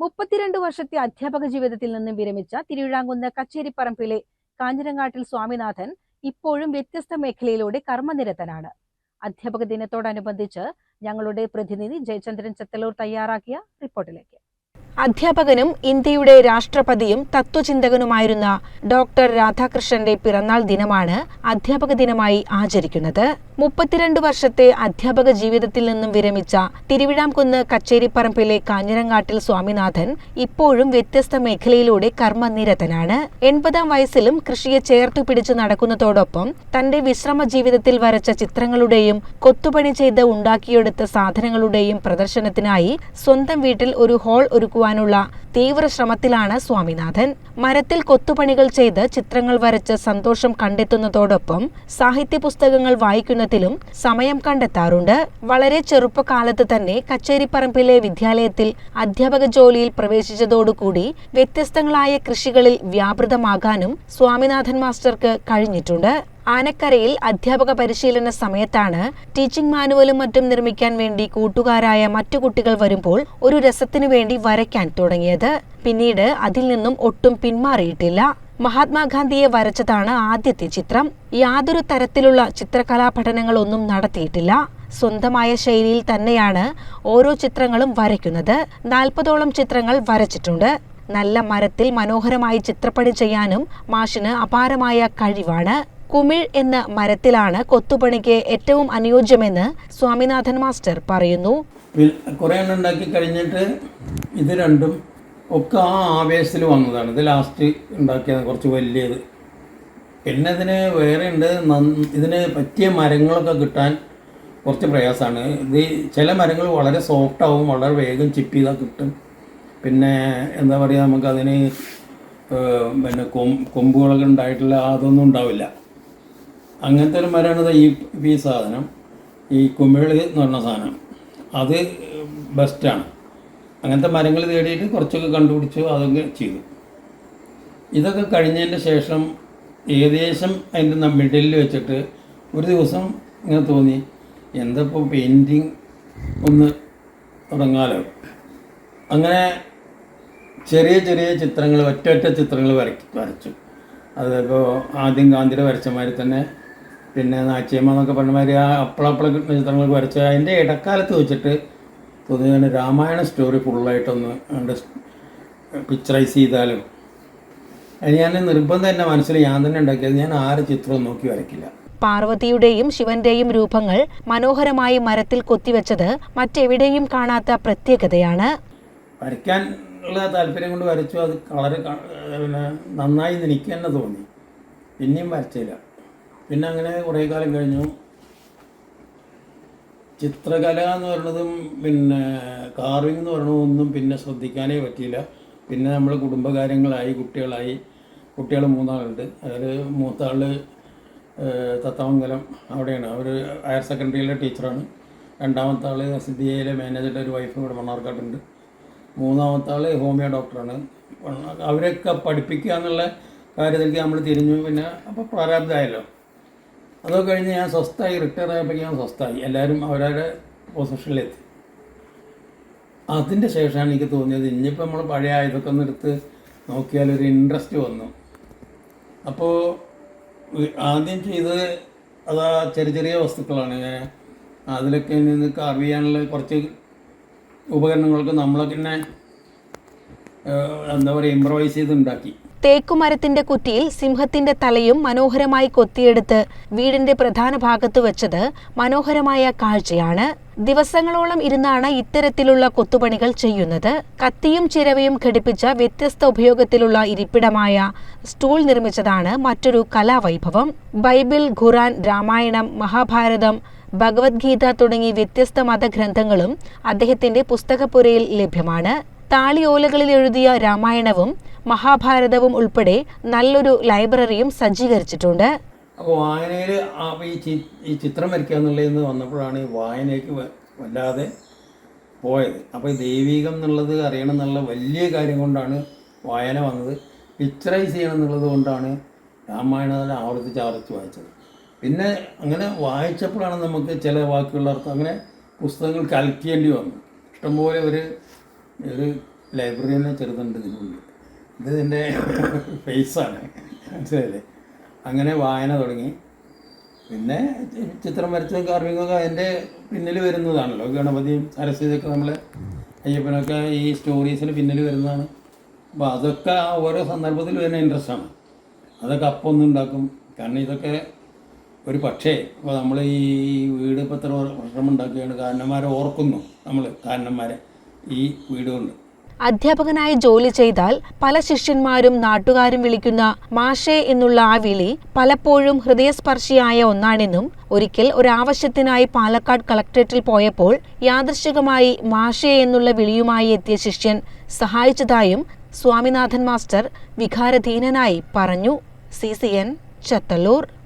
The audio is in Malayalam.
മുപ്പത്തിരണ്ട് വർഷത്തെ അധ്യാപക ജീവിതത്തിൽ നിന്നും വിരമിച്ച തിരുവിഴാങ്കുന്ന് കച്ചേരിപ്പറമ്പിലെ കാഞ്ഞിരങ്ങാട്ടിൽ സ്വാമിനാഥൻ ഇപ്പോഴും വ്യത്യസ്ത മേഖലയിലൂടെ കർമ്മനിരതനാണ്. അധ്യാപക ദിനത്തോടനുബന്ധിച്ച് ഞങ്ങളുടെ പ്രതിനിധി ജയചന്ദ്രൻ ചത്തലൂർ തയ്യാറാക്കിയ റിപ്പോർട്ടിലേക്ക്. അധ്യാപകനും ഇന്ത്യയുടെ രാഷ്ട്രപതിയും തത്വചിന്തകനുമായിരുന്ന ഡോക്ടർ രാധാകൃഷ്ണന്റെ പിറന്നാൾ ദിനമാണ് അധ്യാപക ദിനമായി ആചരിക്കുന്നത്. മുപ്പത്തിരണ്ട് വർഷത്തെ അധ്യാപക ജീവിതത്തിൽ നിന്നും വിരമിച്ച തിരുവിഴാംകുന്ന് കച്ചേരിപ്പറമ്പിലെ കാഞ്ഞിരങ്ങാട്ടിൽ സ്വാമിനാഥൻ ഇപ്പോഴും വ്യത്യസ്ത മേഖലയിലൂടെ കർമ്മനിരതനാണ്. എൺപതാം വയസ്സിലും കൃഷിയെ ചേർത്തു പിടിച്ചു നടക്കുന്നതോടൊപ്പം തന്റെ വിശ്രമ ജീവിതത്തിൽ വരച്ച ചിത്രങ്ങളുടെയും കൊത്തുപണി ചെയ്ത് ഉണ്ടാക്കിയെടുത്ത സാധനങ്ങളുടെയും പ്രദർശനത്തിനായി സ്വന്തം വീട്ടിൽ ഒരു ഹാൾ ഒരുക്കുവാനുള്ള തീവ്ര ശ്രമത്തിലാണ് സ്വാമിനാഥൻ. മരത്തിൽ കൊത്തുപണികൾ ചെയ്ത് ചിത്രങ്ങൾ വരച്ച് സന്തോഷം കണ്ടെത്തുന്നതോടൊപ്പം സാഹിത്യ പുസ്തകങ്ങൾ വായിക്കുന്നതിലും സമയം കണ്ടെത്താറുണ്ട്. വളരെ ചെറുപ്പകാലത്ത് തന്നെ കച്ചേരിപ്പറമ്പിലെ വിദ്യാലയത്തിൽ അധ്യാപക ജോലിയിൽ പ്രവേശിച്ചതോടുകൂടി വ്യത്യസ്തങ്ങളായ കൃഷികളിൽ വ്യാപൃതമാകാനും സ്വാമിനാഥൻ മാസ്റ്റർക്ക് കഴിഞ്ഞിട്ടുണ്ട്. ആനക്കരയിൽ അധ്യാപക പരിശീലന സമയത്താണ് ടീച്ചിംഗ് മാനുവലും മറ്റും നിർമ്മിക്കാൻ വേണ്ടി കൂട്ടുകാരായ മറ്റു കുട്ടികൾ വരുമ്പോൾ ഒരു രസത്തിനു വേണ്ടി വരയ്ക്കാൻ തുടങ്ങിയത്. പിന്നീട് അതിൽ നിന്നും ഒട്ടും പിന്മാറിയിട്ടില്ല. മഹാത്മാഗാന്ധിയെ വരച്ചതാണ് ആദ്യത്തെ ചിത്രം. യാതൊരു തരത്തിലുള്ള ചിത്രകലാ പഠനങ്ങളൊന്നും നടത്തിയിട്ടില്ല. സ്വന്തമായ ശൈലിയിൽ തന്നെയാണ് ഓരോ ചിത്രങ്ങളും വരയ്ക്കുന്നത്. നാൽപ്പതോളം ചിത്രങ്ങൾ വരച്ചിട്ടുണ്ട്. നല്ല മരത്തിൽ മനോഹരമായി ചിത്രപ്പണി ചെയ്യാനും മാഷിന് അപാരമായ കഴിവാണ്. കുമിൾ എന്ന മരത്തിലാണ് കൊത്തുപണിക്ക് ഏറ്റവും അനുയോജ്യമെന്ന് സ്വാമിനാഥൻ മാസ്റ്റർ പറയുന്നു. കുറേ ഉണ്ടാക്കി കഴിഞ്ഞിട്ട് ഇത് രണ്ടും ഒക്കെ ആ ആവേശത്തിൽ വന്നതാണ്. ഇത് ലാസ്റ്റ് ഉണ്ടാക്കിയത് കുറച്ച് വലിയത്. പിന്നെ ഇതിന് വേറെ ഉണ്ട്. ഇതിന് പറ്റിയ മരങ്ങളൊക്കെ കിട്ടാൻ കുറച്ച് പ്രയാസമാണ്. ഇത് ചില മരങ്ങൾ വളരെ സോഫ്റ്റ് ആവും വളരെ വേഗം ചിപ്പ് ചെയ്താൽ കിട്ടും. പിന്നെ എന്താ പറയുക നമുക്കതിന് പിന്നെ കൊം കൊമ്പുകളൊക്കെ ഉണ്ടായിട്ടുള്ള അതൊന്നും ഉണ്ടാവില്ല. അങ്ങനത്തെ ഒരു മരമാണ് ഈ ഈ സാധനം. ഈ കുമിൾ എന്ന് പറഞ്ഞ സാധനം. അത് ബെസ്റ്റാണ് അങ്ങനത്തെ മരങ്ങൾ തേടിയിട്ട് കുറച്ചൊക്കെ കണ്ടുപിടിച്ചു അതൊക്കെ ചെയ്തു. ഇതൊക്കെ കഴിഞ്ഞതിന്റെ ശേഷം ഏകദേശം അതിന്റെ മിഡിലിൽ വെച്ചിട്ട് ഒരു ദിവസം ഇങ്ങനെ തോന്നി എന്തപ്പോൾ പെയിന്റിങ് ഒന്ന് തുടങ്ങാലോ? അങ്ങനെ ചെറിയ ചെറിയ ചിത്രങ്ങൾ ഒറ്റ ഒറ്റ ചിത്രങ്ങൾ വരയ്ക്ക് വരച്ചു. അതിപ്പോൾ ആദ്യം ഗാന്ധിയുടെ വരച്ച തന്നെ പിന്നെ നാച്ചിയമ്മ എന്നൊക്കെ പറഞ്ഞ മാതിരി ആ അപ്പളപ്പള കിട്ടുന്ന ചിത്രങ്ങൾ വരച്ചു അതിന്റെ ഇടക്കാലത്ത് വെച്ചിട്ട് തോന്നിയാണ് രാമായണ സ്റ്റോറി ഫുള്ളായിട്ടൊന്ന് പിക്ചറൈസ് ചെയ്താലും അത് ഞാൻ നിർബന്ധം എന്റെ മനസ്സിൽ ഞാൻ തന്നെ ഉണ്ടാക്കിയത്. ഞാൻ ആരെ ചിത്രവും നോക്കി വരയ്ക്കില്ല പാർവതിയുടെയും ശിവന്റെയും രൂപങ്ങൾ മനോഹരമായി മരത്തിൽ കൊത്തിവെച്ചത് മറ്റെവിടെയും കാണാത്ത പ്രത്യേകതയാണ്. വരയ്ക്കാൻ ഉള്ള താല്പര്യം കൊണ്ട് വരച്ചു. അത് കളർ പിന്നെ നന്നായി എനിക്ക് തന്നെ തോന്നി. പിന്നെയും വരച്ചില്ല. പിന്നെ അങ്ങനെ കുറേ കാലം കഴിഞ്ഞു. ചിത്രകല എന്ന് പറയുന്നതും പിന്നെ കാർവിംഗ് എന്ന് പറയുന്നതും ഒന്നും പിന്നെ ശ്രദ്ധിക്കാനേ പറ്റിയില്ല. പിന്നെ നമ്മൾ കുടുംബകാര്യങ്ങളായി കുട്ടികളായി. കുട്ടികൾ മൂന്നാളുണ്ട്. അതായത് മൂത്താൾ തത്താമംഗലം അവിടെയാണ്. അവർ ഹയർ സെക്കൻഡറിയിലെ ടീച്ചറാണ്. രണ്ടാമത്തെ ആൾ സിദ്ധിയയിലെ മാനേജറുടെ ഒരു വൈഫ് ഇവിടെ മണ്ണാർക്കാട്ടുണ്ട്. മൂന്നാമത്തെ ആൾ ഹോമിയോ ഡോക്ടറാണ്. അവരൊക്കെ പഠിപ്പിക്കുക എന്നുള്ള കാര്യത്തിലേക്ക് നമ്മൾ തിരിഞ്ഞു. പിന്നെ അപ്പോൾ പ്രാരാബ്ധമായല്ലോ അതൊക്കെ കഴിഞ്ഞ് ഞാൻ സ്വസ്ഥമായി റിട്ടയർ ആയപ്പോഴേക്കും ഞാൻ സ്വസ്ഥമായി. എല്ലാവരും അവരവരുടെ പൊസിഷനിലെത്തി അതിന്റെ ശേഷമാണ് എനിക്ക് തോന്നിയത് ഇനിയിപ്പോൾ നമ്മൾ പഴയ ഇതൊക്കെ ഒന്ന് എടുത്ത് നോക്കിയാൽ ഒരു ഇൻട്രസ്റ്റ് വന്നു. അപ്പോൾ ആദ്യം ചെയ്തത് അതാ ചെറിയ ചെറിയ വസ്തുക്കളാണ്. ഞാൻ അതിലൊക്കെ നിന്ന് കാർവ് ചെയ്യാനുള്ള കുറച്ച് ഉപകരണങ്ങളൊക്കെ നമ്മളൊക്കെ തന്നെ എന്താ പറയുക ഇമ്പ്രവൈസ് ചെയ്ത് ഉണ്ടാക്കി. തേക്കുമരത്തിന്റെ കുറ്റിയിൽ സിംഹത്തിന്റെ തലയും മനോഹരമായി കൊത്തിയെടുത്ത് വീടിന്റെ പ്രധാന ഭാഗത്ത് വെച്ചത് മനോഹരമായ കാഴ്ചയാണ്. ദിവസങ്ങളോളം ഇരുന്നാണ് ഇത്തരത്തിലുള്ള കൊത്തുപണികൾ ചെയ്യുന്നത്. കത്തിയും ചിരവയും ഘടിപ്പിച്ച വ്യത്യസ്ത ഉപയോഗത്തിലുള്ള ഇരിപ്പിടമായ സ്റ്റൂൾ നിർമ്മിച്ചതാണ് മറ്റൊരു കലാവൈഭവം. ബൈബിൾ ഖുറാൻ രാമായണം മഹാഭാരതം ഭഗവത്ഗീത തുടങ്ങി വ്യത്യസ്ത മതഗ്രന്ഥങ്ങളും അദ്ദേഹത്തിന്റെ പുസ്തകപ്പുരയിൽ ലഭ്യമാണ്. താളിയോലകളിൽ എഴുതിയ രാമായണവും മഹാഭാരതവും ഉൾപ്പെടെ നല്ലൊരു ലൈബ്രറിയും സജ്ജീകരിച്ചിട്ടുണ്ട്. വായനയിൽ ഈ ചിത്രം വരയ്ക്കുക എന്നുള്ളതെന്ന് വന്നപ്പോഴാണ് ഈ വായനയ്ക്ക് വല്ലാതെ പോയത്. അപ്പോൾ ദൈവികം എന്നുള്ളത് അറിയണം എന്നുള്ള വലിയ കാര്യം കൊണ്ടാണ് വായന വന്നത്. പിക്ചറൈസ് ചെയ്യണം എന്നുള്ളത് കൊണ്ടാണ് രാമായണത്തിൽ ആവർത്തിച്ച് ആവർത്തിച്ച് വായിച്ചത്. പിന്നെ അങ്ങനെ വായിച്ചപ്പോഴാണ് നമുക്ക് ചില വാക്കുകളുടെ അർത്ഥം അങ്ങനെ പുസ്തകങ്ങൾ കൽക്കേണ്ടി വന്നു. ഇഷ്ടംപോലെ ഒരു ഒരു ലൈബ്രറി തന്നെ ചെറുതുണ്ട് ഇതിനുള്ളിൽ. ഇത് ഇതിന്റെ ഫേസാണ് മനസ്സിലായില്ലേ? അങ്ങനെ വായന തുടങ്ങി. പിന്നെ ചിത്രം വരച്ചതും കാർമികമൊക്കെ അതിന്റെ പിന്നിൽ വരുന്നതാണല്ലോ. ഗണപതിയും സരസ്വതിയൊക്കെ നമ്മളെ അയ്യപ്പനൊക്കെ ഈ സ്റ്റോറീസിന് പിന്നിൽ വരുന്നതാണ്. അപ്പോൾ അതൊക്കെ ഓരോ സന്ദർഭത്തിൽ വരുന്ന ഇൻട്രസ്റ്റ് ആണ്. അതൊക്കെ അപ്പം ഉണ്ടാക്കും. കാരണം ഇതൊക്കെ ഒരു പക്ഷേ ഇപ്പോൾ നമ്മൾ ഈ വീട് ഇപ്പോൾ എത്ര വർഷം ഉണ്ടാക്കുകയാണ്. കാരണന്മാരെ ഓർക്കുന്നു നമ്മൾ കാരണന്മാരെ ഈ വീട് കൊണ്ട്. അധ്യാപകനായി ജോലി ചെയ്താൽ പല ശിഷ്യന്മാരും നാട്ടുകാരും വിളിക്കുന്ന മാഷേ എന്നുള്ള ആ വിളി പലപ്പോഴും ഹൃദയസ്പർശിയായ ഒന്നാണെന്നും ഒരിക്കൽ ഒരാവശ്യത്തിനായി പാലക്കാട് കളക്ട്രേറ്റിൽ പോയപ്പോൾ യാദൃശികമായി മാഷേ എന്നുള്ള വിളിയുമായി എത്തിയ ശിഷ്യൻ സഹായിച്ചതായും സ്വാമിനാഥൻ മാസ്റ്റർ വികാരധീനനായി പറഞ്ഞു. C C N Chathallur.